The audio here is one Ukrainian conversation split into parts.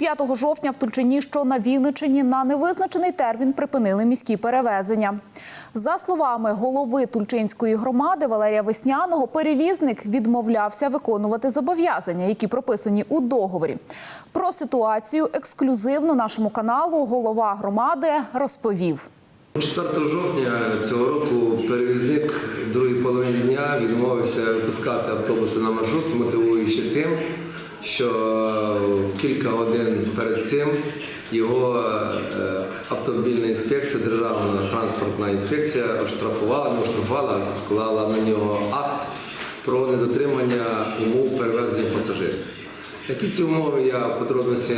5 жовтня в Тульчині, що на Вінничині, на невизначений термін припинили міські перевезення. За словами голови Тульчинської громади Валерія Весняного, перевізник відмовлявся виконувати зобов'язання, які прописані у договорі. Про ситуацію ексклюзивно нашому каналу голова громади розповів. 4 жовтня цього року перевізник другій половині дня відмовився випускати автобуси на маршрут, мотивуючи тим, що кілька годин перед цим його е, автомобільна інспекція, Державна транспортна інспекція оштрафувала, не оштрафувала, склала на нього акт про недотримання умов перевезення пасажирів. Які ці умови я подробності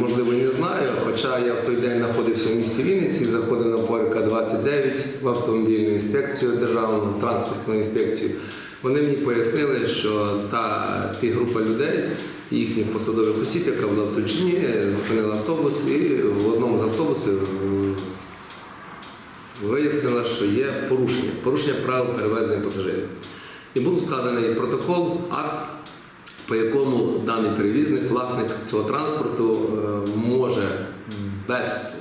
можливо не знаю, хоча я в той день знаходився в місті Вінниці, заходив на Порика 29 в автомобільну інспекцію, Державну транспортну інспекцію. Вони мені пояснили, що та ті група людей, їхніх посадових осіб, яка була в Тульчині, зупинила автобус і в одному з автобусів вияснила, що є порушення, порушення правил перевезення пасажирів. І був складений протокол, акт, по якому даний перевізник, власник цього транспорту, е, може без,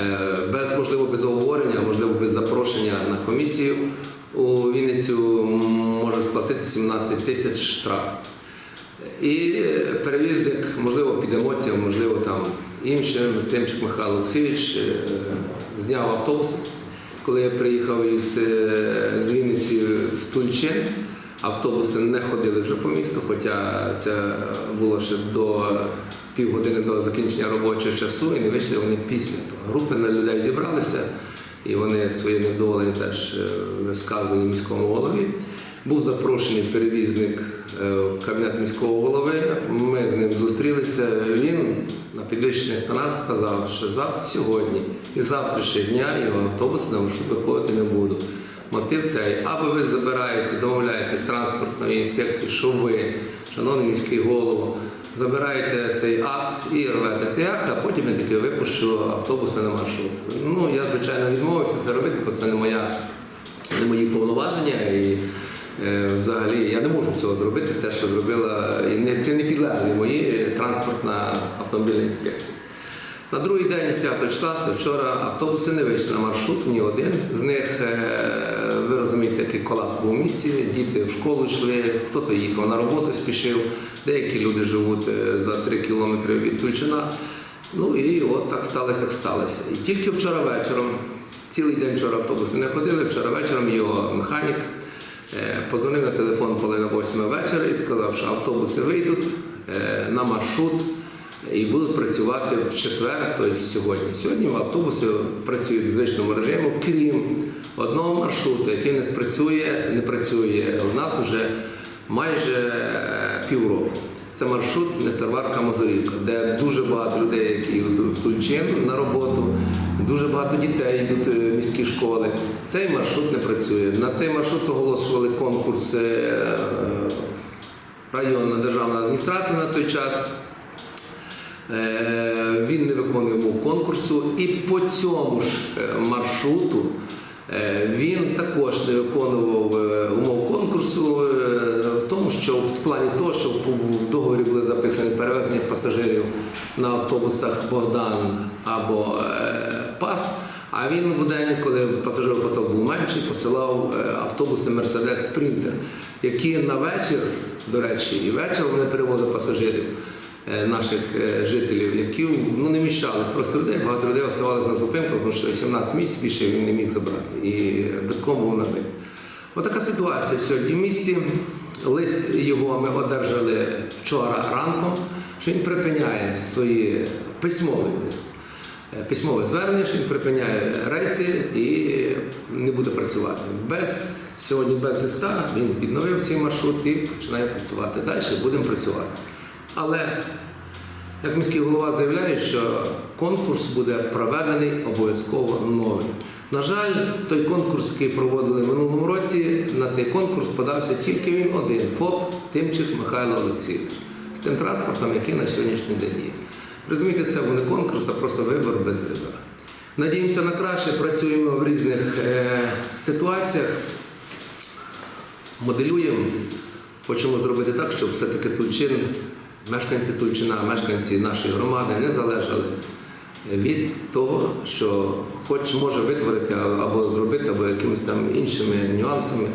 е, без можливо без оговорення, можливо, без запрошення на комісію у Вінницю може сплатити 17 тисяч штраф. І перевізник, можливо, під емоціями, можливо, там іншим, Тимчик Михайло Олексійович е, зняв автобус, коли я приїхав із е, з Вінниці в Тульчин. Автобуси не ходили вже по місту, хоча це було ще до півгодини до закінчення робочого часу, і не вийшли вони після того. Групи на людей зібралися, і вони своє невдоволення теж е, висказували міському голові. Був запрошений перевізник е, кабінет міського голови. Ми з ним зустрілися. Він на підвищених тонах сказав, що завтра сьогодні і завтрашнього дня його автобуси на маршрут виходити не будуть. Мотив той, або ви забираєте, домовляєте з транспортної інспекції, що ви, шановний міський голово, забираєте цей акт і рвете цей акт, а потім я таки випущу автобуси на маршрут. Ну, я, звичайно, відмовився це робити, бо це не моя не мої повноваження. І е, взагалі я не можу цього зробити, те, що зробила, і не, це не підлеглі мої транспортна автомобільна інспекція. На другий день, 5 числа, це вчора, автобуси не вийшли на маршрут, ні один. З них, е, ви розумієте, який колапс був у місті, діти в школу йшли, хто-то їхав на роботу, спішив, деякі люди живуть е, за 3 кілометри від Тульчина. Ну і от так сталося, як сталося. І тільки вчора вечором, цілий день вчора автобуси не ходили, вчора вечором його механік е, позвонив на телефон половина восьми вечора і сказав, що автобуси вийдуть е, на маршрут і будуть працювати в четвер, тобто сьогодні. Сьогодні автобуси працюють в звичному режимі, крім одного маршруту, який не спрацює, не працює у нас вже майже е, півроку. Це маршрут Нестерварка Мозорівка, де дуже багато людей, які в Тульчин на роботу, дуже багато дітей йдуть в міські школи. Цей маршрут не працює. На цей маршрут оголошували конкурс е, районна державна адміністрація на той час. Е, Він не виконує умов конкурсу, і по цьому ж е, маршруту е, він також не виконував е, умов конкурсу, е, тому, що в плані того, що в договорі були записані перевезення пасажирів на автобусах Богдан або е, Пас. А він в день, коли пасажиропоток був менший, посилав е, автобуси Мерседес Спринтер, які на вечір, до речі, і вечір вони перевозили пасажирів е, наших жителів, які ну, не міщались просто людей. Багато людей оставалися на зупинках, тому що 17 місць більше він не міг забрати. І битком був набитий. Отака ситуація сьогодні в місті. Лист його ми одержали вчора ранком, що він припиняє свої письмові лист. Е, Письмове звернення, що він припиняє рейси і не буде працювати. Без, сьогодні без листа він відновив цей маршрут і починає працювати. Далі будемо працювати. Але як міський голова заявляє, що конкурс буде проведений обов'язково новий. На жаль, той конкурс, який проводили в минулому році, на цей конкурс подався тільки він один ФОП Тимчик Михайло Олексійович з тим транспортом, який на сьогоднішній день є. Розумієте, це був не конкурс, а просто вибор без вибору. Надіємося на краще, працюємо в різних е, ситуаціях, моделюємо, хочемо зробити так, щоб все-таки Тульчин мешканці Тульчина, мешканці нашої громади не залежали від того, що хоч може витворити або зробити, або якимись там іншими нюансами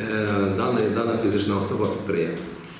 е, дана, фізична особа підприємець.